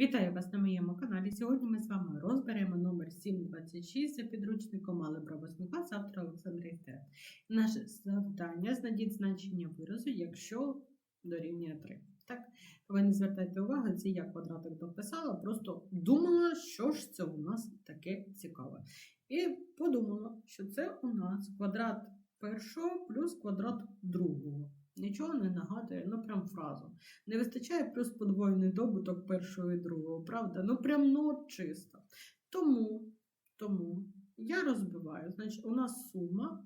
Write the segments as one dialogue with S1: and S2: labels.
S1: Вітаю вас на моєму каналі. Сьогодні ми з вами розберемо номер 726 за підручником Алебра 8 клас автора Олександра Істера. Наше завдання знайдіть значення виразу, якщо дорівнює 3. Так, ви не звертайте увагу, це я квадратик дописала, просто думала, що ж це у нас таке цікаве. І подумала, що це у нас квадрат першого плюс квадрат другого. Нічого не нагадує, ну прям фразу. Не вистачає плюс подвоєний добуток першого і другого, правда? Ну прям ну чисто. Тому, тому я розбиваю. Значить, у нас сума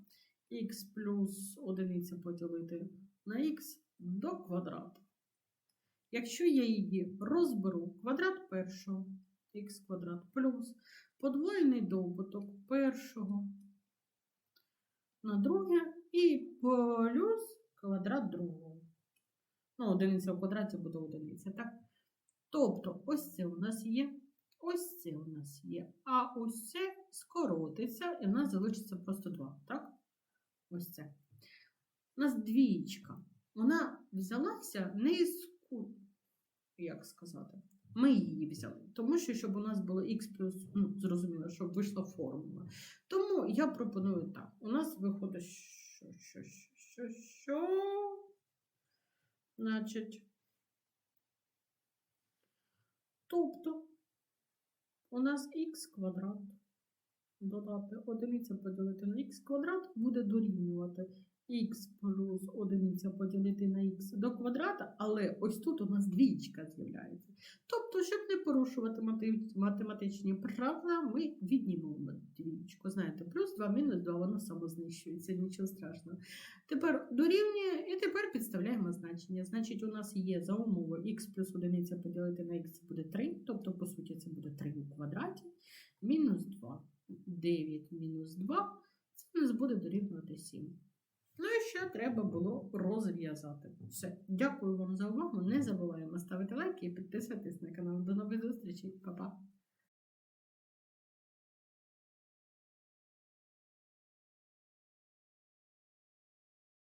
S1: х плюс одиниця поділити на х до квадрату. Якщо я її розберу, квадрат першого х квадрат плюс подвоєний добуток першого на друге і плюс квадрат другого. Ну, одиниця в квадраті буде одиниця, так? Тобто, ось це у нас є, ось це у нас є, а ось це скоротиться, і в нас залишиться просто 2, так? Ось це. У нас двічка. Вона взялася не із, як сказати, ми її взяли. Тому що, щоб у нас було х плюс, ну, зрозуміло, щоб вийшла формула. Тому я пропоную так. У нас виходить, що, що, що, що. Значить, тобто у нас х квадрат додати одиниця поділити на х квадрат буде дорівнювати х плюс одиниця поділити на х до квадрата, але ось тут у нас двічка з'являється. Тобто, щоб не порушувати математичні правила, ми віднімемо двічку. Знаєте, плюс 2 мінус 2, воно само знищується, нічого страшного. Тепер дорівнює і тепер підставляємо значення. Значить, у нас є за умовою х плюс одиниця поділити на х буде 3, тобто, по суті, це буде 3 у квадраті, мінус 2. 9 мінус 2, це у нас буде дорівнювати 7. Ну і ще треба було розв'язати. Все. Дякую вам за увагу. Не забуваємо ставити лайки і підписуватись на канал. До нових зустрічей. Па-па!